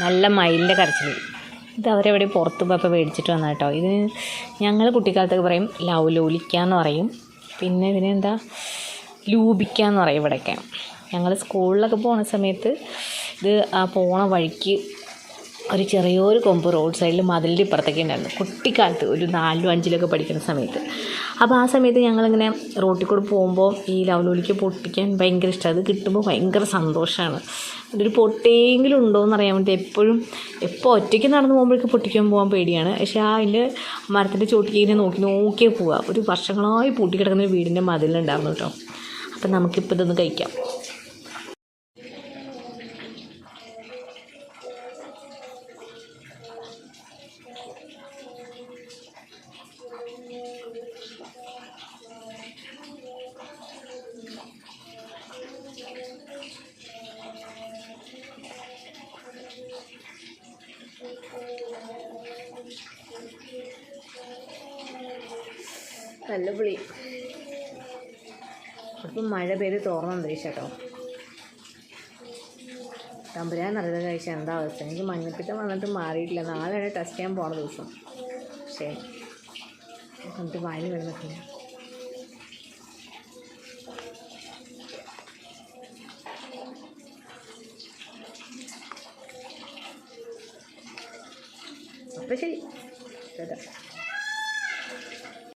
നല്ല മയിലിന്റെ കരച്ചിൽ ഇത് അവരെവിടെ പുറത്ത് പോയപ്പോൾ മേടിച്ചിട്ട് വന്ന കേട്ടോ ഇത് ഞങ്ങൾ കുട്ടിക്കാലത്തൊക്കെ പറയും ലവ് ലോലിക്ക എന്ന് പറയും. പിന്നെ ഇതിനെന്താ ലൂപിക്കാന്ന് പറയും ഇവിടെയൊക്കെ ഞങ്ങൾ സ്കൂളിലൊക്കെ പോണ സമയത്ത് ഇത് ആ പോണ വഴിക്ക് ഒരു ചെറിയൊരു കൊമ്പ് റോഡ് സൈഡിൽ മതിലിന്റെ ഇപ്പുറത്തൊക്കെ ഉണ്ടായിരുന്നു. കുട്ടിക്കാലത്ത് ഒരു നാലിലും അഞ്ചിലൊക്കെ പഠിക്കുന്ന സമയത്ത്. അപ്പോൾ ആ സമയത്ത് ഞങ്ങളിങ്ങനെ റോട്ടിൽ കൂടെ പോകുമ്പോൾ ഈ ലവലോലിക്ക് പൊട്ടിക്കാൻ ഭയങ്കര ഇഷ്ടമാണ് അത് കിട്ടുമ്പോൾ ഭയങ്കര സന്തോഷമാണ് അതൊരു പൊട്ടിയെങ്കിലും ഉണ്ടോ എന്ന് അറിയാൻ വേണ്ടി എപ്പോഴും എപ്പോൾ ഒറ്റയ്ക്ക് നടന്ന് പോകുമ്പോഴേക്ക് പൊട്ടിക്കാൻ പോകാൻ പേടിയാണ്. പക്ഷേ ആ അതിന്റെ മരത്തിന്റെ ചോട്ടിക്ക് ഇങ്ങനെ നോക്കി നോക്കിയേ പോവുക ഒരു വർഷങ്ങളായി പൂട്ടിക്കിടക്കുന്ന ഒരു വീടിന്റെ മതിലുണ്ടായിരുന്നു കേട്ടോ. അപ്പം നമുക്കിപ്പോൾ ഇതൊന്ന് കഴിക്കാം. നല്ല പുളി അപ്പം മഴ പെയ്ത് തോർന്ന അന്തരീക്ഷം തമ്പുരാൻ അറിയാതെ കഴിച്ച എന്താ അവസ്ഥ? എനിക്ക് മഞ്ഞപ്പിത്തം വന്നിട്ട് മാറിയിട്ടില്ല. നാളെയാണ് ടെസ്റ്റ് ചെയ്യാൻ പോണ ദിവസം. പക്ഷേ എന്നിട്ട് വായിൽ വരുന്നിട്ടില്ല അപ്പം ശരി. കേട്ടോ.